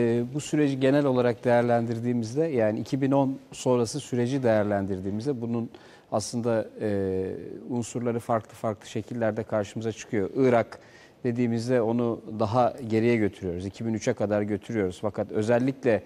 E, bu süreci genel olarak değerlendirdiğimizde yani 2010 sonrası süreci değerlendirdiğimizde bunun aslında e, unsurları farklı farklı şekillerde karşımıza çıkıyor. Irak dediğimizde onu daha geriye götürüyoruz. 2003'e kadar götürüyoruz. Fakat özellikle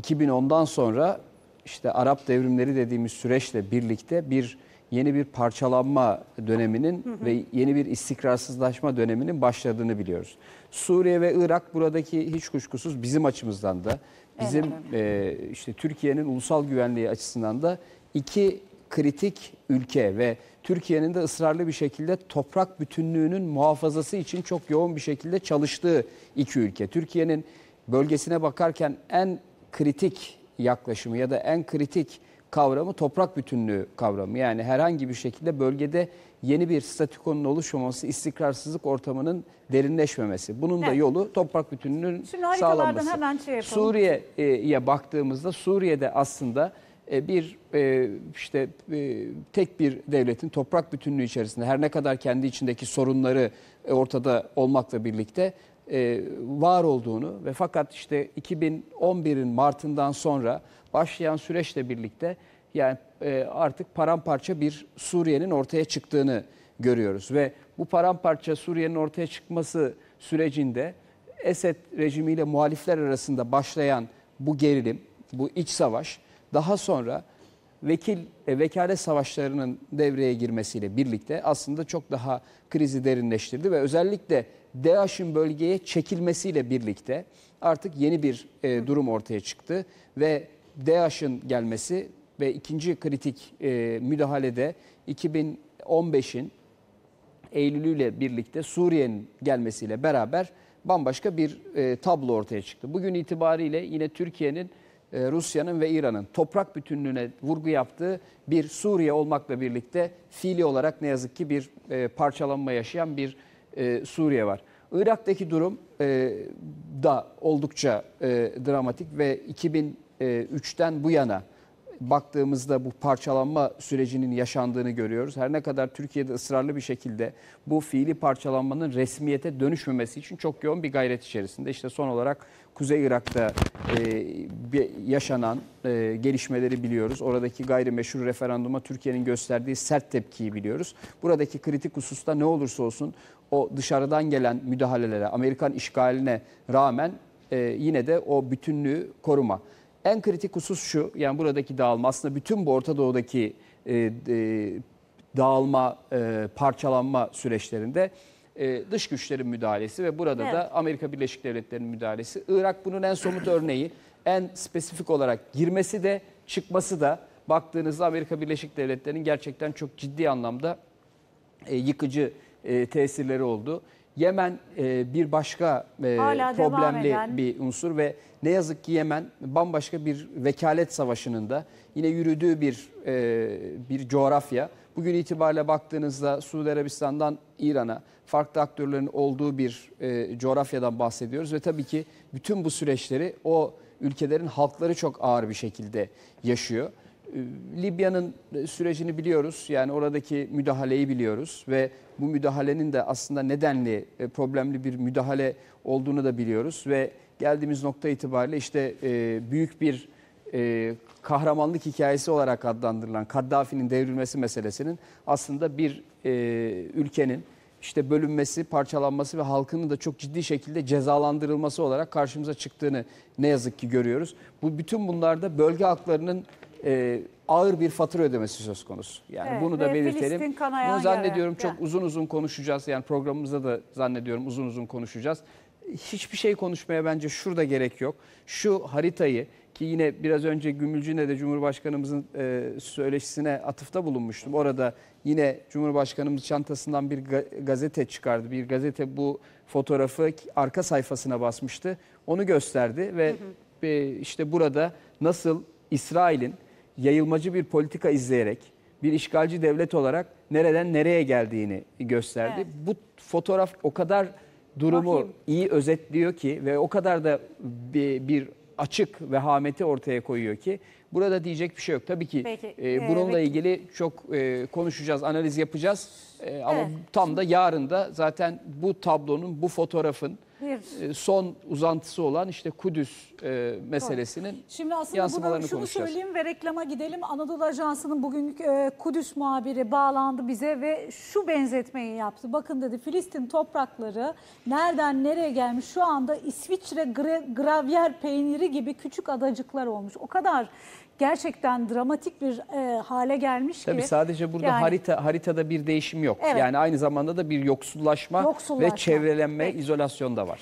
2010'dan sonra işte Arap devrimleri dediğimiz süreçle birlikte bir yeni bir parçalanma döneminin ve yeni bir istikrarsızlaşma döneminin başladığını biliyoruz. Suriye ve Irak buradaki hiç kuşkusuz bizim açımızdan da bizim e, işte Türkiye'nin ulusal güvenliği açısından da iki kritik ülke ve Türkiye'nin de ısrarlı bir şekilde toprak bütünlüğünün muhafazası için çok yoğun bir şekilde çalıştığı iki ülke. Türkiye'nin bölgesine bakarken en kritik yaklaşımı ya da en kritik kavramı toprak bütünlüğü kavramı. Yani herhangi bir şekilde bölgede yeni bir statükonun oluşmaması, istikrarsızlık ortamının derinleşmemesi. Bunun da Evet. yolu toprak bütünlüğünün Şimdi sağlanması. hemen şey yapalım. Suriye'ye baktığımızda Suriye'de aslında e, bir e, işte e, tek bir devletin toprak bütünlüğü içerisinde her ne kadar kendi içindeki sorunları ortada olmakla birlikte e, var olduğunu ve fakat işte 2011'in Mart'ından sonra başlayan süreçle birlikte yani e, artık paramparça bir Suriye'nin ortaya çıktığını görüyoruz. Ve bu paramparça Suriye'nin ortaya çıkması sürecinde Esed rejimiyle muhalifler arasında başlayan bu gerilim, bu iç savaş daha sonra vekil e, vekalet savaşlarının devreye girmesiyle birlikte aslında çok daha krizi derinleştirdi ve özellikle DAEŞ'in bölgeye çekilmesiyle birlikte artık yeni bir e, durum ortaya çıktı ve DAEŞ'in gelmesi ve ikinci kritik e, müdahalede 2015'in Eylül'üyle birlikte Suriye'nin gelmesiyle beraber bambaşka bir e, tablo ortaya çıktı. Bugün itibariyle yine Türkiye'nin, Rusya'nın ve İran'ın toprak bütünlüğüne vurgu yaptığı bir Suriye olmakla birlikte fiili olarak ne yazık ki bir e, parçalanma yaşayan bir e, Suriye var. Irak'taki durum e, da oldukça e, dramatik ve 2003'ten bu yana baktığımızda bu parçalanma sürecinin yaşandığını görüyoruz. Her ne kadar Türkiye'de ısrarlı bir şekilde bu fiili parçalanmanın resmiyete dönüşmemesi için çok yoğun bir gayret içerisinde. İşte son olarak Kuzey Irak'ta e, yaşanan e, gelişmeleri biliyoruz. Oradaki gayrimeşru referanduma Türkiye'nin gösterdiği sert tepkiyi biliyoruz. Buradaki kritik hususta ne olursa olsun o dışarıdan gelen müdahalelere, Amerikan işgaline rağmen e, yine de o bütünlüğü koruma. En kritik husus şu, yani buradaki dağılma aslında bütün bu Orta Doğu'daki e, e, dağılma, e, parçalanma süreçlerinde e, dış güçlerin müdahalesi ve burada Evet. da Amerika Birleşik Devletleri'nin müdahalesi. Irak bunun en somut örneği, en spesifik olarak girmesi de çıkması da baktığınızda Amerika Birleşik Devletleri'nin gerçekten çok ciddi anlamda e, yıkıcı e, tesirleri oldu. Yemen e, bir başka e, Hala problemli eden. bir unsur ve ne yazık ki Yemen bambaşka bir vekalet savaşının da yine yürüdüğü bir e, bir coğrafya. Bugün itibariyle baktığınızda Suudi Arabistan'dan İran'a farklı aktörlerin olduğu bir e, coğrafyadan bahsediyoruz ve tabii ki bütün bu süreçleri o ülkelerin halkları çok ağır bir şekilde yaşıyor. E, Libya'nın sürecini biliyoruz. Yani oradaki müdahaleyi biliyoruz ve bu müdahalenin de aslında nedenli, e, problemli bir müdahale olduğunu da biliyoruz ve geldiğimiz nokta itibariyle işte e, büyük bir e, kahramanlık hikayesi olarak adlandırılan Kaddafi'nin devrilmesi meselesinin aslında bir e, ülkenin işte bölünmesi, parçalanması ve halkının da çok ciddi şekilde cezalandırılması olarak karşımıza çıktığını ne yazık ki görüyoruz. Bu bütün bunlarda bölge halklarının e, ağır bir fatura ödemesi söz konusu. Yani Evet, bunu da belirtelim. Bunu zannediyorum yara. çok uzun uzun konuşacağız. Yani programımızda da zannediyorum uzun uzun konuşacağız. Hiçbir şey konuşmaya bence şurada gerek yok. Şu haritayı ki yine biraz önce Gümülcü'ne de Cumhurbaşkanımızın e, söyleşisine atıfta bulunmuştum. Orada yine Cumhurbaşkanımız çantasından bir ga- gazete çıkardı. Bir gazete bu fotoğrafı arka sayfasına basmıştı. Onu gösterdi ve e, işte burada nasıl İsrail'in yayılmacı bir politika izleyerek bir işgalci devlet olarak nereden nereye geldiğini gösterdi. Evet. Bu fotoğraf o kadar durumu Vahim. iyi özetliyor ki ve o kadar da bir, bir açık vehameti ortaya koyuyor ki burada diyecek bir şey yok. Tabii ki Peki, e, e, bununla ve- ilgili çok e, konuşacağız, analiz yapacağız. E, ama Evet. tam da yarın da zaten bu tablonun, bu fotoğrafın Bir e, son uzantısı olan işte Kudüs e, meselesinin Şimdi aslında yansımalarını bunu şunu konuşacağız. söyleyeyim ve reklama gidelim. Anadolu Ajansı'nın bugün e, Kudüs muhabiri bağlandı bize ve şu benzetmeyi yaptı. Bakın dedi Filistin toprakları nereden nereye gelmiş şu anda İsviçre gra- gravyer peyniri gibi küçük adacıklar olmuş. O kadar gerçekten dramatik bir e, hale gelmiş Tabii ki. sadece burada Yani- harita haritada bir değişim yok. Evet. Yani aynı zamanda da bir yoksullaşma, Yoksullaşma. ve çevrelenme, Peki. izolasyon da var.